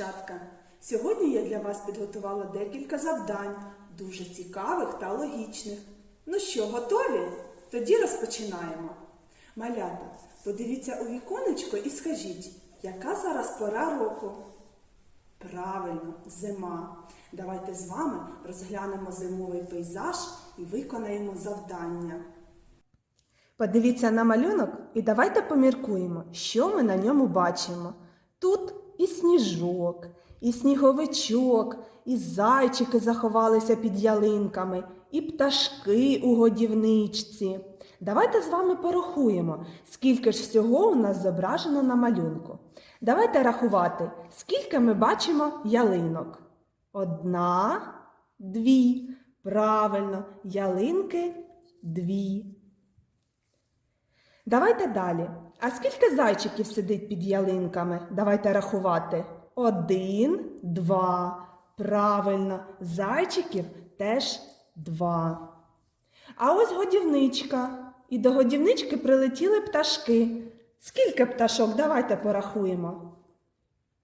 дівчатка. Сьогодні я для вас підготувала декілька завдань, дуже цікавих та логічних. Ну що, готові? Тоді розпочинаємо. Малята, подивіться у віконечко і скажіть, яка зараз пора року? Правильно, зима. Давайте з вами розглянемо зимовий пейзаж і виконаємо завдання. Подивіться на малюнок і давайте поміркуємо, що ми на ньому бачимо. Тут і сніжок, і сніговичок, і зайчики заховалися під ялинками, і пташки у годівничці. Давайте з вами порахуємо, скільки ж всього у нас зображено на малюнку. Давайте рахувати, скільки ми бачимо ялинок. Одна, дві. Правильно, ялинки дві. Давайте далі. А скільки зайчиків сидить під ялинками? Давайте рахувати. Один, два. Правильно, зайчиків теж два. А ось годівничка. І до годівнички прилетіли пташки. Скільки пташок? Давайте порахуємо.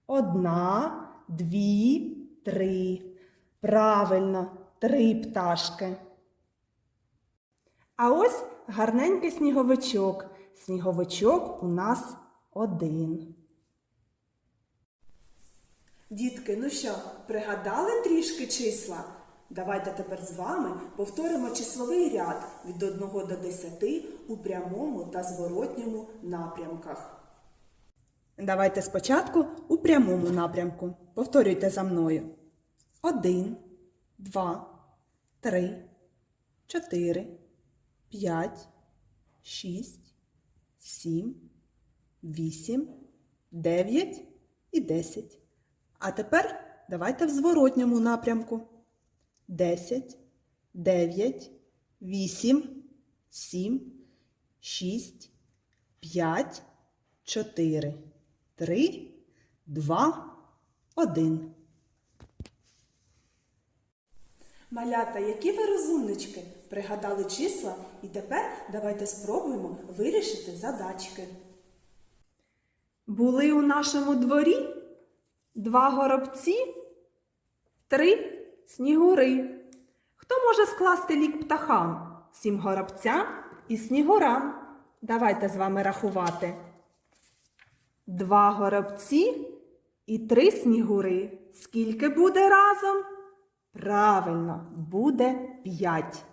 Одна, дві, три. Правильно, три пташки. А ось гарненький сніговичок. Сніговичок у нас один. Дітки, ну що, пригадали трішки числа? Давайте тепер з вами повторимо числовий ряд від 1 до 10 у прямому та зворотньому напрямках. Давайте спочатку у прямому напрямку. Повторюйте за мною. Один, два, три, чотири, п'ять, шість, сім, вісім, дев'ять і десять. А тепер давайте в зворотньому напрямку. Десять, дев'ять, вісім, сім, шість, п'ять, чотири, три, два, один. Малята, які ви розумнички, пригадали числа, і тепер давайте спробуємо вирішити задачки. Були у нашому дворі два горобці, три снігури. Хто може скласти лік птахам? Сім горобцям і снігурам. Давайте з вами рахувати. Два горобці і три снігури. Скільки буде разом? Правильно, буде п'ять.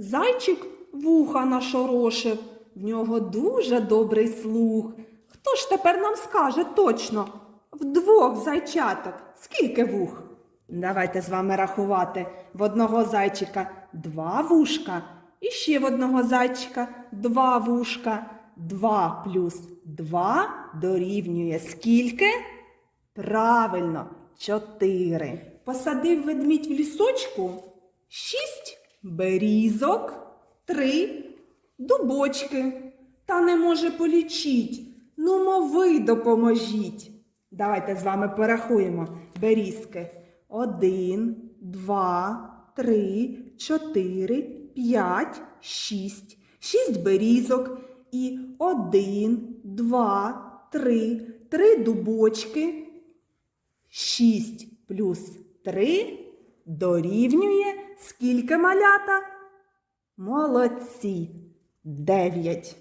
Зайчик вуха нашорошив, в нього дуже добрий слух. Хто ж тепер нам скаже точно? Вдвох зайчаток. Скільки вух? Давайте з вами рахувати. В одного зайчика два вушка, і ще в одного зайчика два вушка. Два плюс два дорівнює скільки? Правильно, чотири. Посадив ведмідь в лісочку шість берізок, три дубочки. Та не може полічить. Ну, мови допоможіть. Давайте з вами порахуємо берізки. Один, два, три, чотири, п'ять, шість. Шість берізок. І один, два, три, три дубочки. Шість плюс три дорівнює скільки малята? Молодці. Дев'ять.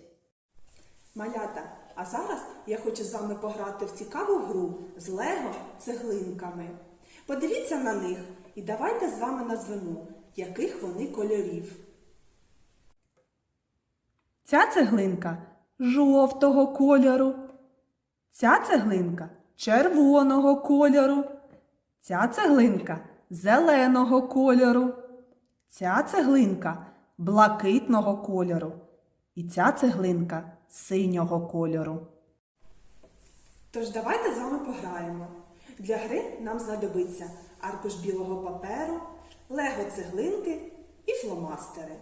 Малята, а зараз я хочу з вами пограти в цікаву гру з лего цеглинками. Подивіться на них і давайте з вами назвемо, яких вони кольорів. Ця цеглинка жовтого кольору. Ця цеглинка червоного кольору. Ця цеглинка зеленого кольору. Ця цеглинка блакитного кольору. І ця цеглинка синього кольору. Тож давайте з вами пограємо. Для гри нам знадобиться аркуш білого паперу, лего цеглинки і фломастери.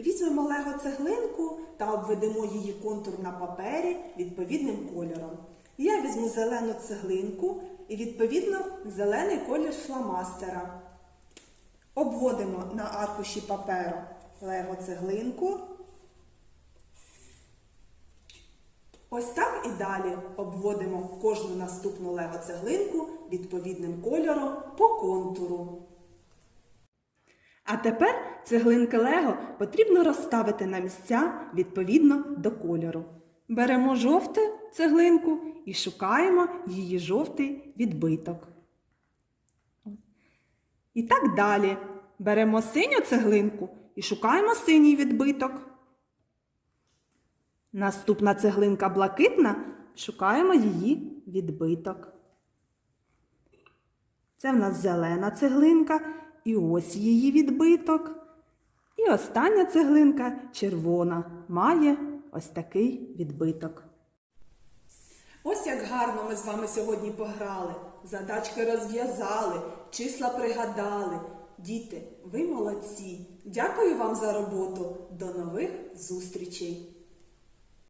Візьмемо лего цеглинку та обведемо її контур на папері відповідним кольором. Я візьму зелену цеглинку і відповідно зелений колір фломастера. Обводимо на аркуші паперу лего цеглинку Ось так і далі обводимо кожну наступну лего цеглинку відповідним кольором по контуру. А тепер цеглинки Лего потрібно розставити на місця відповідно до кольору. Беремо жовту цеглинку і шукаємо її жовтий відбиток. І так далі. Беремо синю цеглинку і шукаємо синій відбиток. Наступна цеглинка блакитна, шукаємо її відбиток. Це в нас зелена цеглинка, і ось її відбиток. І остання цеглинка червона, має ось такий відбиток. Ось як гарно ми з вами сьогодні пограли, задачки розв'язали, числа пригадали. Діти, ви молодці! Дякую вам за роботу. До нових зустрічей!